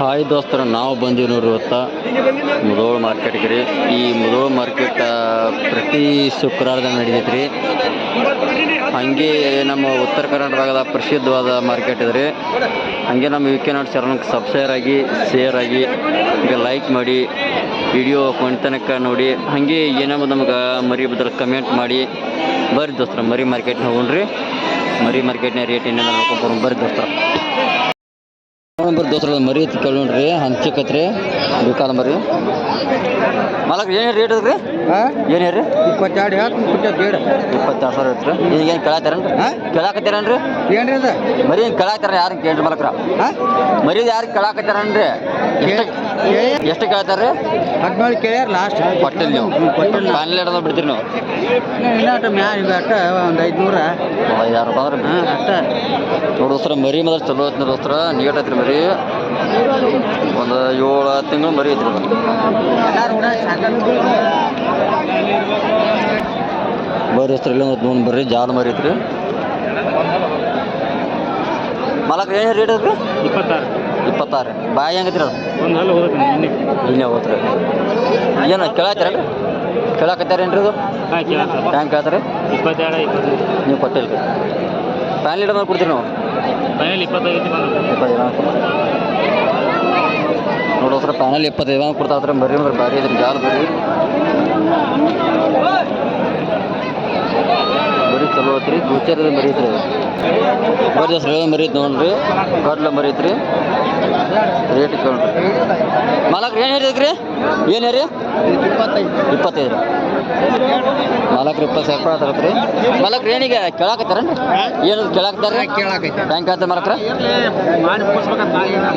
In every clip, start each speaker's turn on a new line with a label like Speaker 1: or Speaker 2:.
Speaker 1: Hi ದೋಸ್ತರ, ನಾವು ಬಂದೀವಿ ನೋಡ್ರಿ ಇವತ್ತ ಮುದೋಳು ಮಾರ್ಕೆಟ್ಗೆ ರೀ. ಈ ಮುದೋಳು ಮಾರ್ಕೆಟ್ ಪ್ರತಿ ಶುಕ್ರವಾರದ ನಡೀತೈತೆ ರೀ ಹಂಗೆ ನಮ್ಮ ಉತ್ತರ ಕರ್ನಾಟಕದ ಪ್ರಸಿದ್ಧವಾದ ಮಾರ್ಕೆಟ್ ಇದೆ ರೀ ಹಾಗೆ ನಮ್ಮ ಯು ಕೆ ನಾಟ್ ಚಾನಲ್ಗೆ ಸಬ್ಸ್ಕ್ರೈರ್ ಆಗಿ ಶೇರ್ ಆಗಿ ಈಗ ಲೈಕ್ ಮಾಡಿ ವಿಡಿಯೋ ತನಕ ನೋಡಿ, ಹಂಗೆ ಏನೋ ನಮ್ಗೆ ಮರಿ ಬದ್ರ ಕಮೆಂಟ್ ಮಾಡಿ. ಬರ್ರಿ ದೋಸ್ತರ, ಮರಿ ಮಾರ್ಕೆಟ್ನ ಹೋಗ್ರಿ. ಮರಿ ಮಾರ್ಕೆಟ್ನ ರೇಟ್ ಏನೇನು ಬರ್ರಿ ದೋಸ್ತರ. ನಂಬರ್ ದೋಸ್ತರ ಮರಿ ಐತಿ ಕೇಳಿ ನೋಡ್ರಿ ಹಂಚಕತ್ರಿ ಬೇಕಾದ ಮರಿ. ಮಾಲಕ್ ಏನು ರೇಟ್ ಅದ್ರಿ? ಏನು ಹೇಳ್ರಿ?
Speaker 2: ಇಪ್ಪತ್ತೆರಡು ಹೇಳ್ತೀನಿ ಇಪ್ಪತ್ತೆರಡು ಬೇಡ
Speaker 1: ಇಪ್ಪತ್ತಾರು ಸಾವಿರ ಐತ್ರಿ. ಈಗ ಏನು ಕೇಳಾತಾರೇನ್ರಿ
Speaker 2: ಹಾ?
Speaker 1: ಕೇಳಾಕತ್ತೀರೇನ್ರಿ?
Speaker 2: ಏನ್ರಿ ಅದ?
Speaker 1: ಮರಿ ಏನು ಕೇಳಾತಾರ ಯಾರು ಕೇಳ್ರಿ ಮಾಲಕ್ರ? ಮರಿ ಯಾರು ಕೇಳಾಕತ್ತಾರನ್ರಿ? ಎಷ್ಟು ಕೇಳ್ತಾರ್ರಿ
Speaker 2: ಹದಿನೇಳು ಕೇಳ್ಯಾರ ಲಾಸ್ಟ್
Speaker 1: ಕೊಟ್ಟಿಲ್ಲ ನೀವು.
Speaker 2: ಕೊಟ್ಟಿಲ್ಲ.
Speaker 1: ಫೈನಲ್ ಹಿಡ್ದು ಬಿಡ್ತೀರಿ ನೀವು.
Speaker 2: ಇನ್ನಾಟ ಮ್ಯಾಲ ಅಟ್ಟ ಒಂದು ಐದುನೂರ.
Speaker 1: ಐದಾರು ರೂಪಾಯಿ ಅಂದ್ರೆ
Speaker 2: ಹಾಂ ಅಟ್ಟ.
Speaker 1: ನೋಡಿ ಮರಿ ಮೊದಲು ಚಲೋ ಐತಿ ನೋಡೋಸ್ರ ನೀಟ್ ಐತ್ರಿ ಮರಿ. ಒಂದು ಏಳು ತಿಂಗಳು ಮರಿ ಐತ್ರಿ ಅದು. ಬರ್ರಿ ದೋಸ್ತರ ಇಲ್ಲ ಒಂದು ಬರ್ರಿ ಜಾಲ ಮರಿ ಐತ್ರಿ. ಮಲಕ್ ಏನು ರೇಟ್ ಐತ್ರಿ?
Speaker 2: ಇಪ್ಪತ್ತಾರು.
Speaker 1: ಇಪ್ಪತ್ತಾರು. ಬಾಯಿ ಹೆಂಗೈತ್ರಿ ಅದು? ಇಲ್ಲೇ ಹೋತ್ರಿ ಏನು ಕೇಳಾತ್ತೀರಲ್ರಿ ಕೇಳಾಕತ್ತಾರೇನ್ರಿ ಇದು
Speaker 2: ಕೇಳ್ತಾರೆ
Speaker 1: ಹ್ಯಾಂಗೆ ಕೇಳ್ತಾರೆ ನೀವು ಕೊಟ್ಟಿಲ್ಲ ಲೀಡರ್ ಮಾಡಿ ಕೊಡ್ತೀರಿ ನಾವು?
Speaker 2: ಫೈನಲ್ ಇಪ್ಪತ್ತೈದು
Speaker 1: ನೋಡೋ ಸರ್ ಪ್ಯಾನಲ್ ಇಪ್ಪತ್ತೈದು ಕೊಡ್ತಾವ್ರಿ ಬರ್ರಿ ಅಂದ್ರೆ ಭಾರಿ ಇದ್ರಿ ಜಾಲ ಬರೀ ಬರೀ ಚಲೋ ಐತ್ರಿ. ಫ್ಯೂಚರ್ ಮರಿ ಐತ್ರಿ ಬರ್ರಿ ಹೆಸ್ರು ಹೇಳೋ ಮರಿ ಐತಿ ನೋಡ್ರಿ. ಗಡ್ಲ ಮರಿ ಐತ್ರಿ ರೇಟ್ ಕೇಳ್ರಿ. ಮಾಲಕ್ ಏನು ಹೇಳಿದ್ರಿ? ಏನು ಹೇಳಿ?
Speaker 2: ಇಪ್ಪತ್ತೈದು.
Speaker 1: ಇಪ್ಪತ್ತೈದು ರೀ ಮಾಲಕ್ರು ಇಪ್ಪತ್ತು ಸಾವಿರ ರೂಪಾಯಿ ತರತ್ರಿ ಮಾಲಕ್ರು ಏನಿಗೆ ಕೇಳಾಕತ್ತಾರೇನ್ರಿ? ಏನು ಕೇಳಾಕತ್ತಾರ
Speaker 2: ಕೇಳಾಕೈತೆ
Speaker 1: ಬ್ಯಾಂಕ್ ಆಯ್ತು ಮಾಲಕ್ರ?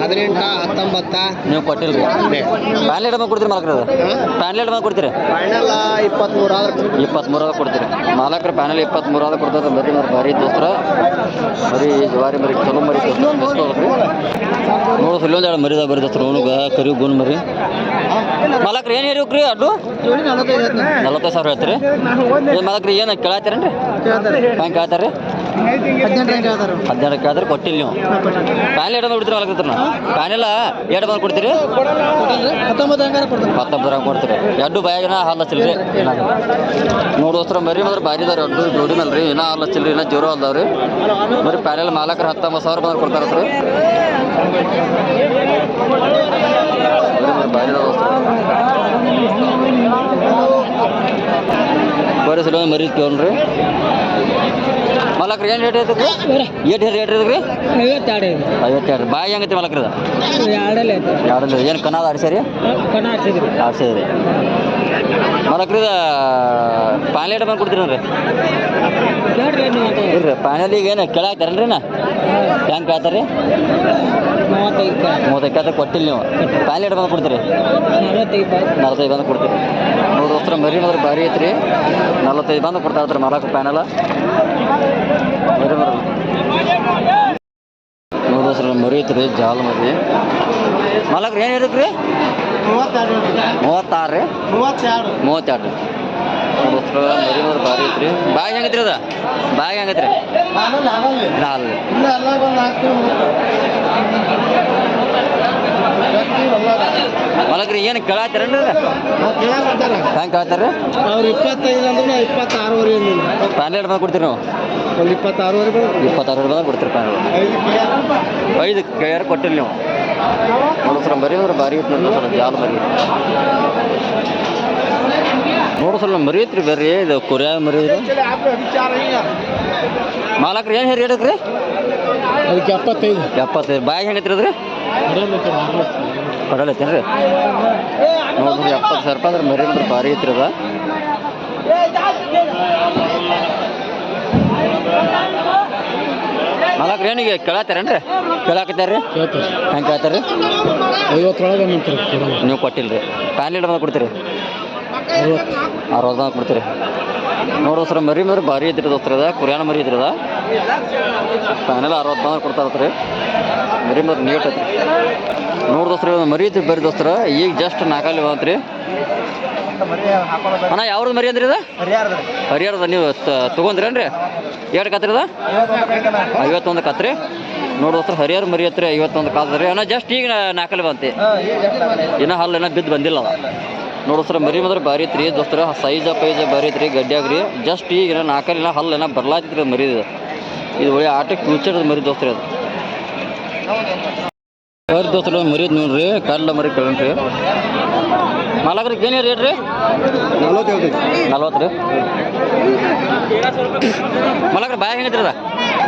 Speaker 2: ಹದಿನೆಂಟ ಹತ್ತೊಂಬತ್ತ?
Speaker 1: ನೀವು ಕೊಟ್ಟಿಲ್ರಿ. ಪ್ಯಾನ್ಲೆಟ್ ಬಂದು ಕೊಡ್ತೀರಿ ಮಾಲಕ್ರ ಅದು? ಪ್ಯಾನ್ಲೆಟ್ ಬಂದು ಕೊಡ್ತೀರಿ?
Speaker 2: ಫೈನಲ್ ಇಪ್ಪತ್ತ್ಮೂರು ಆದ್ರೆ
Speaker 1: ಇಪ್ಪತ್ತ್ಮೂರಾದ ಕೊಡ್ತೀರಿ. ಮಾಲಕ್ರ ಪ್ಯಾನಲ್ ಇಪ್ಪತ್ತ್ಮೂರಾದ ಕೊಡ್ತಾರೆ ಬರೀ ಮರಿ ಭಾರಿ ದೋಸ್ತರ. ಬರೀ ಜವಾರಿ ಮರಿ ಚಲೋ ಮರಿ ದೋಸ್ತರ ನೋಡು ಇಲ್ಲೊಂದು ಎರಡು ಮರಿದ ಬರೀ ದೋಸ್ತರ ಅವನಿಗೆ ಕರಿ ಗೋನ್ ಮರಿ. ಮಲಕ್ರಿ ಏನು ಹೇರಿವ್ರಿ ಅಡ್ಡು?
Speaker 2: ಅದು ನಲವತ್ತೈದು
Speaker 1: ಸಾವಿರ ಹೇಳ್ತೀರಿ. ಏನು ಮಾಲಕ್ರಿ ಏನು ಹ್ಯಾಂಗೆ
Speaker 2: ಕೇಳ್ತಾರೆ?
Speaker 1: ಹದಿನೆಂಟಕ್ಕೆ ಆದ್ರೆ ಕೊಟ್ಟಿಲ್ಲ ನೀವು. ಪ್ಯಾನ್ ಎರಡು ಬಿಡ್ತೀರ ಪ್ಯಾನ್ ಪ್ಯಾನೆಲ್ಲ ಎರಡು ಬಂದು ಕೊಡ್ತೀರಿ?
Speaker 2: ಹತ್ತೊಂಬತ್ತು ಹಂಗ ಕೊಡ್ತಾರೆ.
Speaker 1: ಎರಡು ಬಾಯಾಗಿನ ಹಾಲು ಹಚ್ಚಿಲ್ರಿ ನೋಡು ದೋಸ್ತರ ಮರಿ ಮಾತ್ರ ಬಾರಿ ಇದಾರೆ ಎರಡು ಜೋಡಿ ರೀ ಇನ್ನೂ ಹಾಲು ಹಚ್ಚಿಲ್ರಿ ಇನ್ನೂ ಜೋರು ಅಲ್ದಾವ್ರಿ ಬರೀ ಪ್ಯಾನೆಲ್ ಮಾಲಕರ ಹತ್ತೊಂಬತ್ತು ಸಾವಿರ ಬಂದು ಕೊಡ್ತಾರ ಸರ್ ದೋಸ್ತರ. ಬರೀ ಸಲ ಮರಿ ಕೇಳ್ರಿ ಮಲಕ್ರಿ ಏನು ರೇಟ್ ಐತಿ ಏಟ್ ರೇಟ್ ಐತ್ರಿ?
Speaker 2: ಐವತ್ತೆರಡು
Speaker 1: ಐವತ್ತೆರಡು. ಬಾಯಿ ಹೆಂಗೈತಿ ಮಲಕ್ರದ?
Speaker 2: ಎರಡಲ್ಲ ಐತೆ
Speaker 1: ಎರಡು ಏನು ಕನ್ನದ ಆಡ್ಸ್ಯಾರಿ
Speaker 2: ಕನ ಆಡ್ಸಿದ್ರಿ
Speaker 1: ಆಡ್ಸಿದ್ರಿ ಮಲಕ್ರದ ಪಾನ್ಲೇಟ್ ಬಂದು ಕೊಡ್ತೀರಿ ನೋಡ್ರಿ
Speaker 2: ಈಗ
Speaker 1: ಇಲ್ರಿ ಪಾನಲಿಗೆ ಏನು ಕೇಳಾಕ್ತಾರಲ್ರಿ ನಾ ಹೆಂಗೆ ಕೇಳ್ತಾರೆ
Speaker 2: ಮೂವತ್ತೈದು
Speaker 1: ಕೇಳ್ತಾರೆ ಕೊಟ್ಟಿಲ್ಲ ನೀವು. ಪಾನ್ಲೇಟ್ ಬಂದು ಕೊಡ್ತೀರಿ?
Speaker 2: ನಲವತ್ತೈದು
Speaker 1: ಬಂದು ಕೊಡ್ತೀರಿ. ನೋಡ್ರಿ ದೋಸ್ತರ ಮರಿ ಮಾತ್ರ ಭಾರಿ ಐತ್ರಿ. ನಲ್ವತ್ತೈದು ಬಂದು ಕೊಡ್ತಾ ಇರ್ತಾರೆ ಮಲಕ್ ಪ್ಯಾನಲ ಮರಿ ಮರಿ ನೋಡ್ರಿ ದೋಸ್ತರ ಮರಿ ಐತ್ರಿ ಜಾಲ ಮರಿ. ಮಲಗ್ರಿ, ಏನು
Speaker 2: ಇರಕ್ರಿ
Speaker 1: ಮೂವತ್ತಾರು. ರೀ
Speaker 2: ಮೂವತ್ತೆರಡು
Speaker 1: ಮೂವತ್ತೆರಡು ಐತ್ರಿ. ಬಾಯಿ ಹೆಂಗೈತ್ರಿ ಅದ? ಬಾಯಿ ಹೆಂಗೈತ್ರಿ?
Speaker 2: ಆಮೇಲೆ
Speaker 1: ಮಲಕ್ರಿ ಏನು ಕೇಳಾತೀರೇನ್ರಿ ಅದ? ಹೆಂಗೆ ಕೇಳ್ತಾರೆ?
Speaker 2: ಅವ್ರು ಇಪ್ಪತ್ತೈದು ಅಂದ್ರೆ ಇಪ್ಪತ್ತಾರುವರೆ
Speaker 1: ಪ್ಯಾನ್ಲೇಟ್ ಬಂದು ಕೊಡ್ತೀರಿ ನೀವು?
Speaker 2: ಒಂದು ಇಪ್ಪತ್ತಾರುವರೆ ಬಂದು
Speaker 1: ಇಪ್ಪತ್ತಾರು ಬಂದು ಕೊಡ್ತೀರಿ ಪ್ಯಾನೆಲ್ ಐದು ಕೈಯಾರು ಕೊಟ್ಟಿಲ್ಲ ನೀವು. ನೋಡು ಸರ್ ಮರಿ ಅಂದ್ರೆ ಭಾರಿ ಐತಿ ನೋಡಿ ಜಾಲ ಮರಿ. ನೋಡು ಸರ್ ಮರಿ ಐತ್ರಿ ಬರ್ರಿ ಇದು ಕೊರಿಯಾ ಮರಿ ಮಾಲಕ್ರಿ ಏನು ಹೇರಿ ಹೇಳಕ್ರಿ
Speaker 2: ಅದಕ್ಕೆ ಎಪ್ಪತ್ತೈದು.
Speaker 1: ಎಪ್ಪತ್ತೈದು. ಬಾಯಿ ಹೆಂಗೈತ್ರಿ ಅದ್ರಿ? ಕೊಡಲತ್ತೇನು ರೀ ನೋಡ್ರಿ ಎಪ್ಪತ್ತು ಸಾವಿರ ರೂಪಾಯಿ ಅಂದ್ರೆ ಮರಿ ಅಂದ್ರೆ ಭಾರಿ ಐತ್ರಿ ಅದ. ಮಾಲಕ್ರಿ ಏನಿಗೆ ಕೇಳತ್ತಾರೇನು ರೀ ಕೇಳಾಕತ್ತಾರ? ರೀ ಹೆಂಗೆ ಕೇಳ್ತಾರೆ ರೀ
Speaker 2: ಐವತ್ತರೊಳಗೆ
Speaker 1: ನೀವು ಕೊಟ್ಟಿಲ್ಲ ರೀ ಪ್ಯಾನ್ ಬಂದು ಕೊಡ್ತೀರಿ?
Speaker 2: ಐವತ್ತು.
Speaker 1: ಅರವತ್ತು ಬಂದು ಕೊಡ್ತೀರಿ. ನೋಡು ಸರ್ ಮರಿ ಮರಿ ಭಾರಿ ಐತ್ರಿ ದೋಸ್ತರ ಅದ. ಕುರಿಯಾನ ಮರಿ ಐತ್ರಿ ಅದ. ಪ್ಯಾನೆಲ್ಲ ಅರವತ್ತು ಬಂದು ಕೊಡ್ತಾರೆ ಇರ್ತಾರೆ ಮರಿ ಮತ್ತು ನೀಟ್ ಐತ್ರಿ. ನೋಡು ದೋಸ್ತ್ರ ಮರಿ ಐತ್ರಿ ಬರೀ ದೋಸ್ತರ. ಈಗ ಜಸ್ಟ್ ನಾಲ್ಕಲ್ಲಿ ಬಂತ್ರಿ. ಅಣ್ಣ ಯಾವ್ದು ಮರಿ ಅಂದ್ರಿ ಇದು? ಹರಿಹರದ, ನೀವು ತೊಗೊಂದ್ರೇನ್ರಿ? ಎರಡು ಕತ್ರಿ ಅದ ಐವತ್ತೊಂದು ಕತ್ರಿ. ನೋಡಿ ದೋಸ್ತ್ರ, ಹರಿಹರ ಮರಿ ಹತ್ರ ಐವತ್ತೊಂದು ಕಾಲದ್ರಿ. ಅಣ್ಣ ಜಸ್ಟ್ ಈಗ ನಾಲ್ಕಲ್ಲಿ ಬಂತಿ ಇನ್ನ ಹಲ್ಲು ಏನೋ ಬಿದ್ದು ಬಂದಿಲ್ಲ ಅದ. ನೋಡಿ ಸರ್ ಮರಿ ಮಾತ್ರ ಬಾರಿ ಐತ್ರಿ ದೋಸ್ತರ. ಸೈಜ, ಪೈಜ ಬಾರಿ ಐತ್ರಿ ಗಡ್ಡ್ಯಾಗ್ರಿ ಜಸ್ಟ್ ಈಗ ನಾಕಾಲಿನ ಹಲ್ಲು ಏನೋ ಬರ್ಲಾತಿತ್ರಿ ಮರಿ ಇದು. ಇದು ಒಳ್ಳೆ ಆಟಕ್ಕೆ ಫ್ಯೂಚರ್ ಮರಿ ದೋಸ್ತ್ರಿ ಅದು. ಬರ್ರಿ ದೋಸ್ತರ ಮರಿ ಐತ್ ನೋಡ್ರಿ ಕಲ್ಲ ಮರಿ ಕೇಳ್ರಿ ಮಾಲಕ್ರಿಗೆ ಏನೇ ರೇಟ್ ರೀ?
Speaker 2: ನಲ್ವತ್ತೇಳು
Speaker 1: ನಲ್ವತ್ತು ರೀ. ಮಲಕ್ರ ಬಾಯ್ ಹೆಂಗೈತ್ರಿ ಅದ?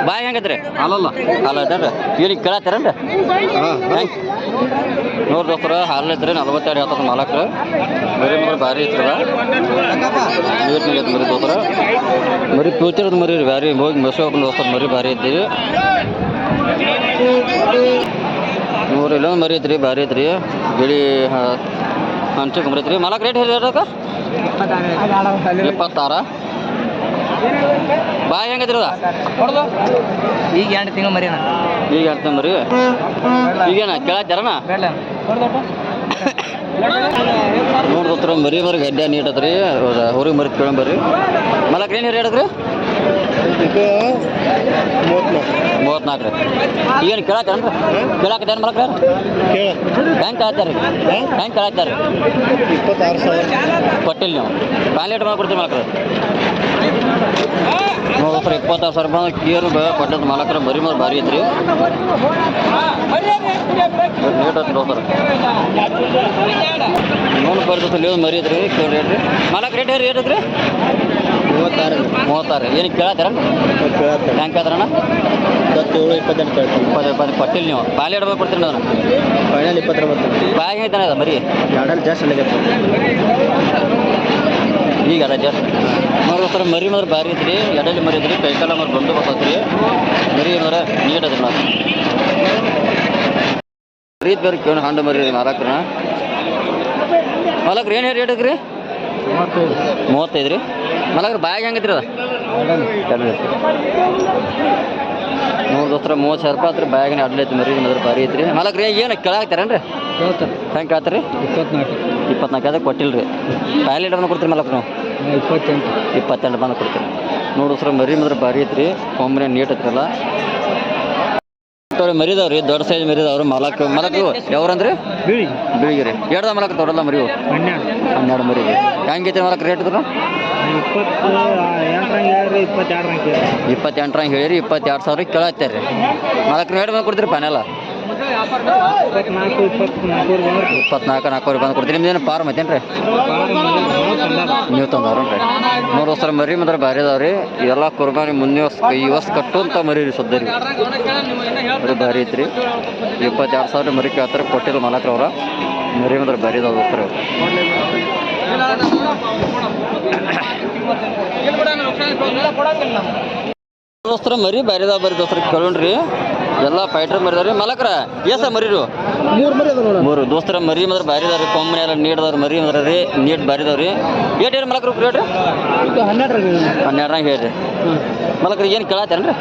Speaker 1: ಬಾಯ್ ಹೆಂಗೈತ್ರಿ
Speaker 2: ಅಲ್ಲಲ್ಲ
Speaker 1: ಅಲ್ಲ ಇಲ್ಲಿ ಈಗ ಕೇಳತ್ತಾರೇನ್ರಿ ಹೆಂಗ್? ದೋಸ್ತರ ಹಾಲು ಐತ್ರಿ ನಲ್ವತ್ತೆರಡು ಹೇಳ್ತಾರೆ ಮಾಲಕ್ರ. ಮರಿ ಮರಿ ಭಾರಿ ಐತ್ರಿ ನೀರು ಮರಿ ದೋಸ್ತರ. ಮರಿ ಫ್ಯೂಚರ್ದು ಮರಿ ರೀ ಹೋಗಿ ದೋಸ್ತರ ಮರಿ ಭಾರಿ ಐತಿ ನೋಡ್ರಿ ಇಲ್ಲೊಂದು ಮರಿ ಐತ್ರಿ ಭಾರಿ ಐತ್ರಿ ಬಿಳಿ ಹಂಚಕ್ಕೆ ಮರಿ ಐತ್ರಿ ಮಾಲಕ್ ರೇಟ್ ಹೇಳಿ ಇಪ್ಪತ್ತಾರ. ಬಾಯ್ ಹೆಂಗೈತ್ರಿ ಅದ?
Speaker 2: ಈಗ ಎರಡು ತಿಂಗಳು ಮರಿನ
Speaker 1: ಈಗ ಹೇಳ್ತೇನೆ ಮರಿ? ಈಗೇನ ಕೇಳತ್ತಾರನ ನೋಡ್ದತ್ರ ಮರಿ ಮರಿ ಗಡ್ಡೆ ನೀಟ್ ಐತ್ರಿ. ಅವ್ರಿಗೆ ಮರಿ ಕೇಳಂಬರಿ ಮಲಕ್ ಏನು ಹೇಳಿದ್ರಿ? ಮೂವತ್ನಾಲ್ಕು ರೀ. ಈಗೇನು ಕೇಳತ್ತೇನ್ರಿ ಕೇಳಾಕತ್ತೇನು ಮಲಕ್ರ?
Speaker 2: ಕೇಳ.
Speaker 1: ಬ್ಯಾಂಕ್ ಕೇಳತ್ತಾರೆ ಹೆಂಗೆ ಕೇಳತ್ತಾರೆ
Speaker 2: ಇಪ್ಪತ್ತಾರು ಸಾವಿರ.
Speaker 1: ಕೊಟ್ಟಿಲ್ಲ ನೀವು. ಪ್ಯಾಲೆಟ್ ಮಾಡ್ಕೊಡ್ತೀವಿ ಮಲಕ್ರ. ನೋಡ್ರಿ ಇಪ್ಪತ್ತಾರು ಸಾವಿರ ರೂಪಾಯಿ ಕೇರು ಕೊಟ್ಟದ ಮಲಕ್ರ ಮರಿ ಮೇಲೆ ಭಾರಿ ಐತ್ರಿ. ರೇಟ್ ಹತ್ತು ಹೋಗ್ತಾರೆ ನೋಡಿ ಮರಿ ಐತ್ರಿ ಕೇಳಿ ರೇಟ್ ರೀ. ಮಲಕ್ ರೇಟ್ ರೇಟ್ ಐತ್ರಿ?
Speaker 2: ಮೂವತ್ತಾರು.
Speaker 1: ಮೂವತ್ತಾರು. ಏನು ಕೇಳತ್ತಾರ?
Speaker 2: ಕೇಳತ್ತೆ
Speaker 1: ಹೆಂಗೆ ಕೇಳ್ತಾರಣ್ಣ?
Speaker 2: ಇಪ್ಪತ್ತೇಳು ಇಪ್ಪತ್ತೆಂಟು ಕೇಳ್ತೀನಿ.
Speaker 1: ಇಪ್ಪತ್ತು ಇಪ್ಪತ್ತು ಕೊಟ್ಟಿಲ್ಲ ನೀವು. ಪ್ಯಾಲೆಟ್ ಕೊಡ್ತೀನಿ ಅದನ್ನ?
Speaker 2: ಫೈನಲ್ ಇಪ್ಪತ್ತರ
Speaker 1: ಬರ್ತೀನಿ. ಬಾಯ್ ಹೇಳ್ತಾನೆ ಅದ ಮರಿ
Speaker 2: ಎರಡಲ್ಲಿ ಜಾಸ್ತಿ ಅಲ್ಲಿಗೆ
Speaker 1: ಈಗ ಅದ ಜಾಸ್ತಿ ನೋಡಿ ಸರ್ ಮರಿ ಮಾತ್ರ ಭಾರಿ ಐತ್ರಿ. ಎಡಲ್ಲಿ ಮರಿ ಐತ್ರಿ. ಕೈಕಾಲ ಮರ ಬಂದು ಬರ್ತೈತ್ರಿ. ಮರಿ ಅಂದ್ರೆ ನೀಟ್ ಅದ್ರಿ ಮರಿ ಬೇರೆ ಕೇಳಿ ಹಣ್ಣು ಮರಿ ರೀ ಮಾಲಕ್ರಿ ಏನು ರೇಟ್ ಐತ್ರಿ?
Speaker 2: ಮೂವತ್ತೈದು
Speaker 1: ರೀ. ಮಾಲಕ್ರ ಬ್ಯಾಗ್ ಹೆಂಗೈತ್ರಿ ಅದ? ನೂರು ದೋಸ್ತರ ಮೂವತ್ತು ಸಾವಿರ ರೂಪಾಯಿ ಆತ್ರಿ ಬ್ಯಾಗಿನ ಅಡ್ಲೈತಿ ಮರಿ ಮದ್ರ ಭಾರಿ ಐತ್ರಿ. ಮಲಗ್ರಿ ಏನು ಕೇಳಾಕ್ತಾರೇನ್ರಿ ಹೆಂಗೆ ಕೇಳ್ತಾರೆ
Speaker 2: ಇಪ್ಪತ್ನಾಲ್ಕು.
Speaker 1: ಇಪ್ಪತ್ನಾಲ್ಕು ಅದಕ್ಕೆ ಕೊಟ್ಟಿಲ್ಲ ರೀ ಪ್ಯಾನ್ ಲೀಟರ್ನ ಕೊಡ್ತೀರಿ ಮಾಲಕ್ರ ನಾವು?
Speaker 2: ಇಪ್ಪತ್ತೆಂಟು.
Speaker 1: ಇಪ್ಪತ್ತೆಂಟು ಬಂದು ಕೊಡ್ತೀನಿ ನೋಡು ದೋಸ್ತರ ಮರಿ ಮದ್ರ ಭಾರಿ ಐತ್ರಿ. ಕೊಂಬ್ರೆ ನೀಟ್ ಐತ್ರಲ್ಲ ಮರಿದವ್ರಿ ದೊಡ್ಡ ಸೈಜ್ ಮರಿದವ್ರು ಮಲಕ್ ಮಲಕ್ ಯಾವ್ರಂದ್ರಿ?
Speaker 2: ಬಿಳಿ.
Speaker 1: ಬಿಳಿಗಿರಿ. ಎರಡ ಮಲಕ್ ದೊಡ್ಡಲ್ಲ ಮರಿವು
Speaker 2: ಹನ್ನೆರಡು.
Speaker 1: ಹನ್ನೆರಡು ಮರಿ ಹೆಂಗೈತಿ ಮಲಕ್ ರೇಟ್ ಇದ್ರು
Speaker 2: ಇಪ್ಪತ್ತು ಎಂಟರಂಗೆ ಹೇಳ್ರಿ ಇಪ್ಪತ್ತೆರಡರಂಗೆ ಕೇಳಿ
Speaker 1: ಇಪ್ಪತ್ತೆಂಟರಂಗೆ ಹೇಳಿರಿ ಇಪ್ಪತ್ತೆರಡು ಸಾವಿರ ಕೇಳತ್ತೀರಿ. ಮಲಕ್ ರೇಟ್ ಮಾಡಿ ಕೊಡ್ತೀರಿ ಪನೆಲ್ಲ
Speaker 2: ಇಪ್ಪತ್ನಾಲ್ಕು,
Speaker 1: ನಾಲ್ಕೂವರೆ ಬಂದು ಕೊಡ್ತೀನಿ. ನಿಮ್ದೇನು ಪಾರ್ ಮತ್ತೇನು ರೀ ನೀವು ತಂದವ್ರು ಮೂರು ವರ್ಷ ಮರಿ ಮಾತ್ರ ಭಾರಿ ಅದಾವ್ರಿ ಎಲ್ಲ ಕುರ್ಬಾನಿ ಮುಂದೆ ವರ್ಷ ಈ ವರ್ಷ ಕಟ್ಟುವಂಥ ಮರಿ ರೀ ಸದ್ಯ ರೀ. ಭಾರಿ ಐತ್ರಿ. ಇಪ್ಪತ್ತೆರಡು ಸಾವಿರ ಮರಿ ಕೇಳ್ತಾರೆ, ಕೊಟ್ಟಿಲ್ಲ ಮಲಕ್ರ ಅವ್ರ. ಮರಿ ಮಾತ್ರ ಭಾರಿ ಅದಾವ ದೋಸ್ತರ. ದೋಸ್ತರ, ಮರಿ ಭಾರಿ ಅದಾವ ಬರೀ ದೋಸ್ತರ ಕೇಳೋಣ್ರಿ. ಎಲ್ಲ ಫೈಟರ್ ಮರಿದಾವ್ರಿ ಮಲಕ್ರ ಎಸ ಮರಿರು?
Speaker 2: ಮೂರು ಮರಿ ಅದ
Speaker 1: ಮೂರು ದೋಸ್ತರ ಮರಿ ಮಾತ್ರ ಬಾರಿ ಅದಾವ್ರಿ ಕೊಮ್ಮನೆ ಎಲ್ಲ ನೀಡ್ದವ್ರಿ ಮರಿ ಮಾತ್ರ ರೀ ನೀಟ್ ಬಾರಿ ಅದಾವ್ರಿ ಏಟ್ ಏನು ಮಲಕ್ರು ರೇಟ್ರಿ
Speaker 2: ಹನ್ನೆರಡು ಹನ್ನೆರಡರಾಗ
Speaker 1: ಹೇಳ್ರಿ. ಮಲಕ್ರ ಏನು ಕೇಳತ್ತೇನ್ರಿ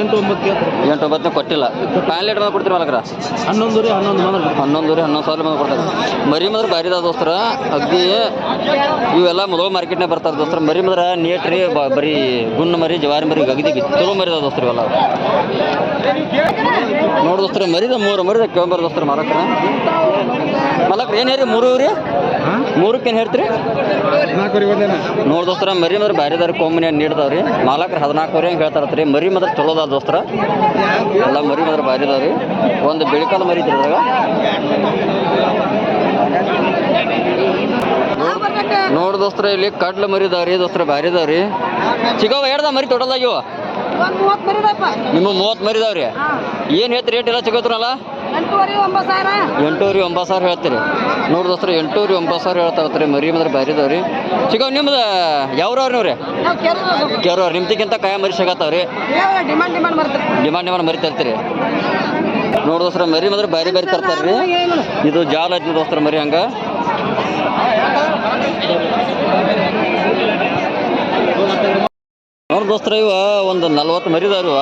Speaker 2: ಎಂಟು ಒಂಬತ್ತು
Speaker 1: ಎಂಟು ಒಂಬತ್ತನೇ ಕೊಟ್ಟಿಲ್ಲ. ಪ್ಯಾನ್ ಲೀಟರ್ ಬಂದು ಕೊಡ್ತೀರಿ ಮಲಕ್ರ?
Speaker 2: ಹನ್ನೊಂದು ರೀ ಹನ್ನೊಂದು ಬಂದ್ರೆ
Speaker 1: ಹನ್ನೊಂದು ರೀ ಹನ್ನೊಂದು ಸಾವಿರ ಮಂದಿ ಕೊಡ್ತಾರೆ. ಮರಿ ಮಾತ್ರ ಬಾರಿ ಅದಾವ ದೋಸ್ತರ. ಅಗ್ದಿ ಇವೆಲ್ಲ ಮೊದಲು ಮಾರ್ಕೆಟ್ನಾಗ ಬರ್ತಾರೆ ದೋಸ್ತರ. ಮರಿ ಮಾತ್ರ ನೀಟ್ ರೀ ಬರಿ ಗುಣ್ಣ ಮರಿ ಜವಾರಿ ಮರಿ ಗಗದಿ ಚಲೋ ಮರಿ ಅದಾವ ದೋಸ್ತರ ಇವೆಲ್ಲ. ನೋಡಿ ದೋಸ್ತರ ಮರಿದ ಮೂರು ಮರಿದ ಕೇಳ್ಬಾರ ದೋಸ್ತರ ಮಲಕ್ರ ಮಲಕ್ರ ಏನು ಹೇರಿ ಮೂರು ರೀ ಮೂರಕ್ಕೆ ಏನು ಹೇಳ್ತೀರಿ? ನೋಡಿ ದೋಸ್ತರ ಮರಿ ಭಾರಿ ಕೊಂಬನಿ ಕೊಮ್ಮನೆ ನೀಡ್ತಾವ್ರಿ ಮಾಲಕ್ರ ಹದಿನಾಲ್ಕುವರೆ ಹೆಂಗೆ ಹೇಳ್ತಾರತ್ರಿ? ಮರಿ ಮಾತ್ರ ಚಲೋದ ದೋಸ್ತರ. ಎಲ್ಲ ಮರಿ ಮಾತ್ರ ಭಾರಿ ಅದಾವ್ರಿ ಒಂದು ಬೆಳಿಕಾಲ ಮರಿ ಇದ್ರದಾಗ ನೋಡ್ ದೋಸ್ತರ ಇಲ್ಲಿ ಕಡ್ಲ ಮರಿದಾವ್ರಿ ದೋಸ್ತ್ರ ಇದಾವ್ರಿ ಚಿಗವ ಹೇಳ್ದ ಮರಿ ತೊಡಲ್ದಾಗಿವ ನಿಮ್ಮ ಮೂವತ್ತು ಮರಿ ಇದಾವ್ರಿ ಏನು ಹೇಳ್ತೀರಿ ರೇಟ್ ಎಲ್ಲ ಸಿಗೋತ್ರಲ್ಲ ಎಂಟೂರಿ ಒಂಬತ್ತು ಸಾವಿರ. ಹೇಳ್ತೀರಿ. ನೋಡಿ ದೋಸ್ತ್ರ ಎಂಟೂರಿ ಒಂಬತ್ತು ಸಾವಿರ ಹೇಳ್ತಾರತ್ರಿ ಮರಿ ಮಾತ್ರ ಬ್ಯಾರಿದವ್ರಿ ಸಿಗೋ ನಿಮ್ದು ಯಾವ್ರವ್ರಿ ನೀವು ರೀ?
Speaker 3: ನಾವು ಕೇಳಿದ್ರೆ
Speaker 1: ಕೆರವ್ರು ನಿಮ್ದಿಕ್ಕಿಂತ ಕಾಯ ಮರಿ ಸಿಗತ್ತವ್ರಿ?
Speaker 3: ಡಿಮಾಂಡ್ ಡಿಮಾಂಡ್
Speaker 1: ಮರಿ ತರ್ತೀರಿ. ನೋಡಿ ದೋಸ್ತರ ಮರಿ ಮಾತ್ರ ಬ್ಯಾರಿ ಬ್ಯಾರಿ ತರ್ತಾರ್ರಿ. ಇದು ಜಾಲ ಐತಿ ದೋಸ್ತರ ಮರಿ ಹಂಗ. ನೋಡಿ ದೋಸ್ತರ ಇವ ಒಂದು ನಲ್ವತ್ತು ಮರಿದಾರು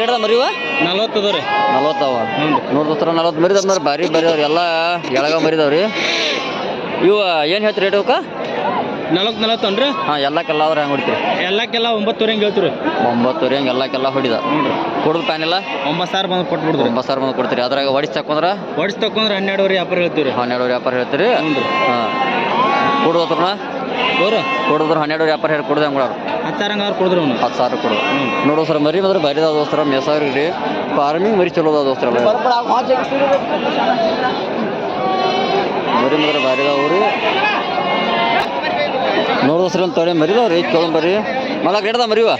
Speaker 1: ಗಿಡದ ಮರಿವ
Speaker 2: ನಲ್ವತ್ತು ಅದ ರೀ
Speaker 1: ನಲ್ವತ್ತವ ನೋಡಿ ದೋಸ್ತರ ನಲ್ವತ್ತು ಮರಿದ ಅಂದ್ರೆ ಭಾರಿ ಅದಾವ್ರಿ ಎಲ್ಲ ಎಳಗ ಮರಿದಾವ್ರಿ. ಇವ ಏನು ಹೇಳ್ತೀರಿ ರೇಟ್ ಅವಕ್ಕ?
Speaker 2: ನಲವತ್ತು ಹಾ
Speaker 1: ಹಾಂ ಎಲ್ಲಕ್ಕೆಲ್ಲ ಆದ್ರೆ ಹೆಂಗೆ ಹೊಡಿತೀರಿ?
Speaker 2: ಎಲ್ಲಕ್ಕೆಲ್ಲ ಒಂಬತ್ತುವರೆ ಹಂಗೆ ಹೇಳ್ತೀರಿ
Speaker 1: ಒಂಬತ್ತುವರೆ ಹಂಗೆ ಎಲ್ಲಕ್ಕೆಲ್ಲ ಹೊಡಿದ. ಕೊಡೋದು ಪ್ಯಾನ್ ಇಲ್ಲ?
Speaker 2: ಒಂಬತ್ತು ಸಾವಿರ ಬಂದು ಕೊಟ್ಬಿಡ್ತೀರಿ.
Speaker 1: ಒಂಬತ್ತು ಸಾವಿರ ಬಂದು ಕೊಡ್ತೀರಿ. ಅದ್ರಾಗ ಹೊಡಿಸಿ ತಕೊಂಡ್ರೆ
Speaker 2: ಹೊಡಿಸ್ ತಕೊಂಡ್ರೆ ಹನ್ನೆರಡುವರೆ ವ್ಯಾಪಾರ ಹೇಳ್ತೀರಿ ರೀ
Speaker 1: ಹನ್ನೆರಡು ವ್ಯಾಪಾರ ಹೇಳ್ತೀರಿ? ಹಾಂ.
Speaker 2: ಗೋರು
Speaker 1: ಕೊಡೋದ್ರ ಹನ್ನೆರಡು ವ್ಯಾಪಾರ ಹೇಳಿ ಕೊಡೋದು ಹೆಂಗೆ ಕೊಡೋರು
Speaker 2: ಹತ್ತು ಸಾವಿರ ಕೊಡು ಕೊಡಿದ್ರಿ ಅವ್ನು?
Speaker 1: ಹತ್ತು ಸಾವಿರ
Speaker 2: ಹ್ಞೂ
Speaker 1: ನೋಡು ಸರ್ ಮರಿ ಮಾತ್ರ ಅದಾವ ದೋಸ್ತರ ಮೇಸಾವ್ರಿ ರೀ. ಫಾರ್ಮಿಂಗ್ ಮರಿ ಚಲೋ ಅದಾವ ದೋಸ್ತರ ಮರಿ. ಮಾತ್ರ ಭಾರಿ ಅದಾವ ರೀ ನೋಡು ದೋಸ್ತರ ಒಂದು ತೊಡೆ ಮರಿ ಅದಾವ ರೀ ತೊಗೊಂಬರಿ ಮಲಕ್ ರೇಟ್ದ ಮರಿವ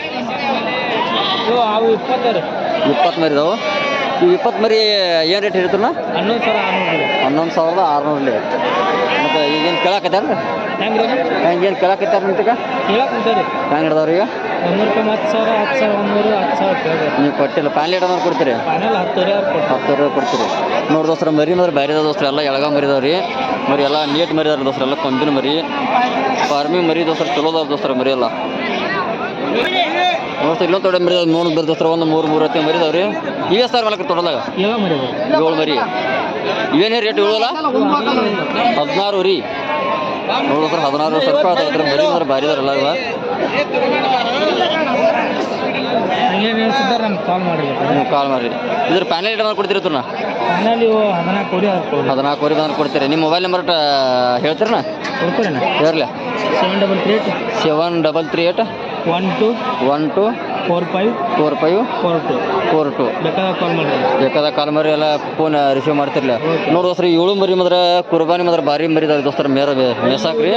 Speaker 2: ಇಪ್ಪತ್ತು ರೀ
Speaker 1: ಇಪ್ಪತ್ತು ಮರಿ ಅದಾವು. ಇವು ಇಪ್ಪತ್ತು ಮರಿ ಏನು ರೇಟ್ ಹೇಳ್ತಾರ
Speaker 2: ಹನ್ನೊಂದು
Speaker 1: ಸಾವಿರದ ಆರುನೂರಲ್ಲಿ ಮತ್ತು ಈಗೇನು ಕೇಳಾಕತ್ತಾರ ಹೆಂಗೇನು
Speaker 2: ಕೇಳಕ್ಕೆ ಕುಂತಾರೆ
Speaker 1: ಹೆಂಗೆ ಹಿಡ್ದವ್ರಿ ಈಗ? ನೀವು ಕೊಟ್ಟಿಲ್ಲ ಪ್ಯಾನ್ ಲೀಟರ್ ಕೊಡ್ತೀರಿ? ಹತ್ತು ರೂಪಾಯಿ ಕೊಡ್ತೀರಿ. ನೋಡಿ ದೋಸ್ತರ ಮರಿ ಅಂದ್ರೆ ಬೇರೆ ದೋಸ್ತರ ಎಲ್ಲ ಎಳಗ ಮರಿದವ್ರಿ ರೀ. ಮರಿ ಎಲ್ಲ ನೀಟ್ ಮರಿದಾರ ದೋಸ್ತರ ಎಲ್ಲ ಕೊಂಬಿನ ಮರಿ. ಫಾರ್ಮಿ ಮರಿ ದೋಸ್ತರ ಚಲೋ ಅದಾವ ದೋಸ್ತರ ಮರಿ ಎಲ್ಲ. ನೋಡ್ತಾ ಇಲ್ಲೊಂದು ತೊಡೆ ಮರಿ ಮೂರು ಬರ್ ದೋಸ್ತರ ಒಂದು ಮೂರು ಮೂರು ಹತ್ತಿ ಮರಿದವ್ರಿ ರೀ ಈಗ ಸರ್ ಮಲಕ ತೊಡದಾಗ ಏಳು ಮರಿ ಇವೇನೇ ರೇಟ್ ಏಳಲ್ಲ ಹದಿನಾರು ರೀ. ನೋಡು ಸರ್ ಹದಿನಾರು ವರ್ಷ ರೂಪಾಯಿ ಆಯ್ತು ಮರಿ ಅಂದ್ರೆ ಭಾರಿ ಇದಾರಲ್ಲ ಇವ
Speaker 2: ಕಾಲ್ ಮಾಡಿ
Speaker 1: ನೀವು ಕಾಲ್ ಮಾಡಿರಿ ಇದ್ರ ಪ್ಯಾನಲ್ ಇಟ್ಟು ಕೊಡ್ತೀರಿ
Speaker 2: ಇವು ಹದಿನಾಲ್ಕು ಕೋಡಿ
Speaker 1: ಕೊಡ್ತೀರಿ? ನಿಮ್ಮ ಮೊಬೈಲ್ ನಂಬರ್ ಹೇಳ್ತೀರಣ್ಣ?
Speaker 2: ಕೊಡ್ತೀರೇನ
Speaker 1: ಹೇರ್ಲೆ
Speaker 2: seven double three eight
Speaker 1: seven double three eight
Speaker 2: one two
Speaker 1: one two
Speaker 2: four five
Speaker 1: four five
Speaker 2: four two
Speaker 1: four two
Speaker 2: ಬೇಕಾದ ಕಾಲ್ ಮಾಡಿ
Speaker 1: ಬೇಕಾದ ಕಾಲ್ ಮರಿ ಎಲ್ಲ ಫೋನ್ ರಿಸೀವ್ ಮಾಡ್ತಿರ್ಲಿಲ್ಲ ನೋಡಿ ದೋಸ್ರ ಏಳು ಮರಿ ಮದ್ರ ಕುರ್ಬಾನಿ ಮದ್ರ ಭಾರಿ ಮರಿದ ದೋಸ್ತರ ಮೇರ ಮೇಸಾಕ್ರಿ.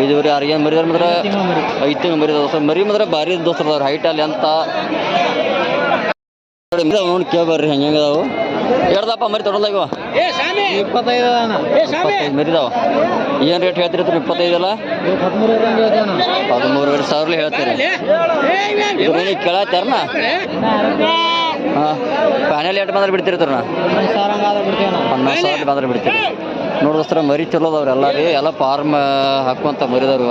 Speaker 1: ಐದುವರೆ ಆರು ಏನು ಮರಿದಾರೆ ಮದ್ರ
Speaker 2: ಮರಿ
Speaker 1: ಐದು ತಿಂಗಳು ಮರಿ. ದೋಸ್ತರ. ಮರಿ ಮದ್ರ ಭಾರಿ ದೋಸ್ತರ ಹೈಟ್ ಅಲ್ಲಿ ಅಂತ ನೋಡಿ ಕೇಳ್ಬರ್ರಿ ಹೆಂಗೆ ಅದಾವು. ಹೇಳ್ದಪ್ಪ ಮರಿ ತೊಡಲ್ದಾಗ
Speaker 2: ಇಪ್ಪತ್ತೈದು
Speaker 1: ಮರಿದಾವ ಏನು ರೇಟ್ ಹೇಳ್ತೀರಿ ಇದ್ರ ಇಪ್ಪತ್ತೈದಲ್ಲ ಹದಿಮೂರುವರೆ ಸಾವಿರ ಹೇಳ್ತೀರಿ. ಇದ್ರಲ್ಲಿ ಕೇಳತ್ತಾರನ ಹಾಂ ಪ್ಯಾನಲ್ ಎಷ್ಟು ಬಂದ್ರೆ ಬಿಡ್ತೀರಿ ಇದ್ರನ್ನ
Speaker 2: ಹನ್ನೊಂದು ಸಾವಿರ
Speaker 1: ಬಂದ್ರೆ ಬಿಡ್ತೀರಿ. ನೋಡಿದ್ರೆ ಮರಿ ಚಲೋ ಅದಾವ್ರಿ ಎಲ್ಲ ರೀ ಎಲ್ಲ ಫಾರ್ಮ್ ಹಾಕುವಂಥ ಮರಿದವ್ರು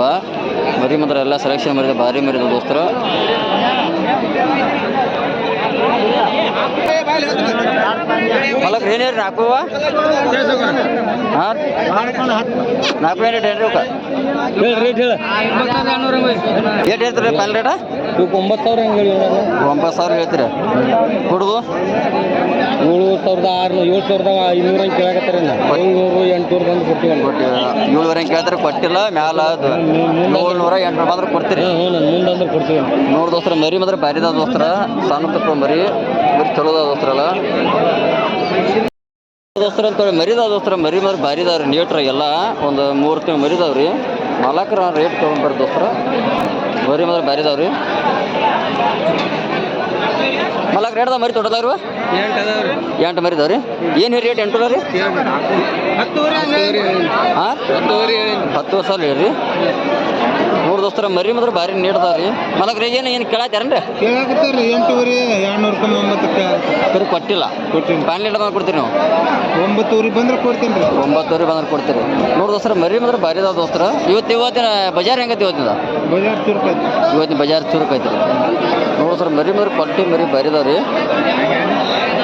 Speaker 1: ಮರಿ ಮಾತ್ರ ಎಲ್ಲ ಸೆಲೆಕ್ಷನ್ ಮರಿದ, ಭಾರಿ ಮರಿದ ದೋಸ್ತರು. ಮಲಕ್ ಏನೇರಿ ನಾಲ್ಕು ಹಾಂ? ನಾಲ್ಕು
Speaker 2: ಹೇಳಿ ರೇಟ್ ಹೇಳಿ.
Speaker 1: ಏಟ್ ಹೇಳ್ತೀರಿ ಪಲ್ ರೇಟ
Speaker 2: ಒಂಬತ್ತು ಸಾವಿರ ಹಂಗೆ ಹೇಳಿ
Speaker 1: ಒಂಬತ್ತು ಸಾವಿರ ಹೇಳ್ತೀರಿ. ಕೊಡುದು?
Speaker 2: ಏಳು ಸಾವಿರದ ಆರುನೂರು ಏಳು ಸಾವಿರದ ಐನೂರು ಹಂಗೆ ಕೇಳಕತ್ತಾರೆ ಏಳ್ನೂರು ಎಂಟುನೂರು ಬಂದು ಕೊಡ್ತೀವಿ
Speaker 1: ಕೊಟ್ಟಿ ಏಳುವರೆ ಕೇಳ್ತಾರೆ ಕೊಟ್ಟಿಲ್ಲ ಮ್ಯಾಲ ಅದು ಏಳ್ನೂರ ಎಂಟುನೂರ ಬಂದ್ರೆ ಕೊಡ್ತೀರಿ.
Speaker 2: ಹ್ಞೂ ಮುಂದೆ ಅಂದ್ರೆ ಕೊಡ್ತೀವಿ
Speaker 1: ನೋಡಿ ದೋಸ್ತರ ಮರಿ ಮಾತ್ರ ಬ್ಯಾರಿದ ದೋಸ್ತರ ಸಣ್ಣ ತಕ್ಕ ಮರಿ. ಮರಿ ಚಲೋ ಅದ ದೋಸ್ತ್ರಲ್ಲ ದೋಸ್ತರ ಅಂತೇಳಿ ಮರಿದ ದೋಸ್ತರ, ಮರಿ ಮರಿ ಭಾರಿ ಇದಾವ್ರಿ ನೀಟ್ರ ಎಲ್ಲ. ಒಂದು ಮೂರು ತಿಂಗಳು ಮರಿದಾವ್ರಿ ನಾಲ್ಕರ ರೇಟ್ ತೊಗೊಂಡ್ಬಾರ್ದು ದೋಸ್ತರ. ಮರಿ ಮಾತ್ರ ಭಾರಿ ಇದಾವ್ರಿ ರೇಟ್ ಮರಿ ತೊಡದವ್ರು
Speaker 2: ಎಂಟು ಅದಾವ್ರಿ
Speaker 1: ಎಂಟು ರೀ. ಏನು ರೇಟ್ ಎಂಟು ರೀ? ಹಾಂ? ಹತ್ತು ವರ್ಷ ಹೇಳ್ರಿ. ಮೂರು ದೋಸ್ತರ ಮರಿ ಮಾತ್ರ ಭಾರಿ ನೀಡ್ದಾವ್ರಿ ಮಲಕ್ ರೀ. ಏನು ಏನು ಕೇಳತ್ತಾರೇನ್ರಿ
Speaker 2: ಕೇಳಕತ್ತಾರ್ರಿ ಎಂಟೂವರೆ ಎರಡ್ನೂರು ರೂಪಾಯಿ ಒಂಬತ್ತಕ್ಕೆ.
Speaker 1: ಬರೀ ಕೊಟ್ಟಿಲ್ಲ.
Speaker 2: ಕೊಟ್ಟಿನಿ.
Speaker 1: ಪ್ಯಾನ್ ಲೀಟರ್ ಬಂದು ಕೊಡ್ತೀರಿ ನಾವು?
Speaker 2: ಒಂಬತ್ತೂರಿಗೆ ಬಂದ್ರೆ ಕೊಡ್ತೀನಿ ರೀ.
Speaker 1: ಒಂಬತ್ತುವರೆ ಬಂದ್ರೆ ಕೊಡ್ತೀರಿ. ನೋಡು ದೋಸ್ತರ ಮರಿ ಮಾತ್ರ ಭಾರಿ ಅದಾವ ದೋಸ್ತರ. ಇವತ್ತು ಇವತ್ತಿನ ಬಜಾರ್ ಹೆಂಗೈತಿ ಇವತ್ತಿನ
Speaker 2: ಬಜಾರ್ ಚುರುಕ
Speaker 1: ಇವತ್ತಿನ ಬಜಾರ್ ಚುರುಕೈತಿ ನೋಡಿ ಸರ್ ಮರಿ ಮಾತ್ರ ಕೊಟ್ಟಿ ಮರಿ ಭಾರಿ ಅದಾವ ರೀ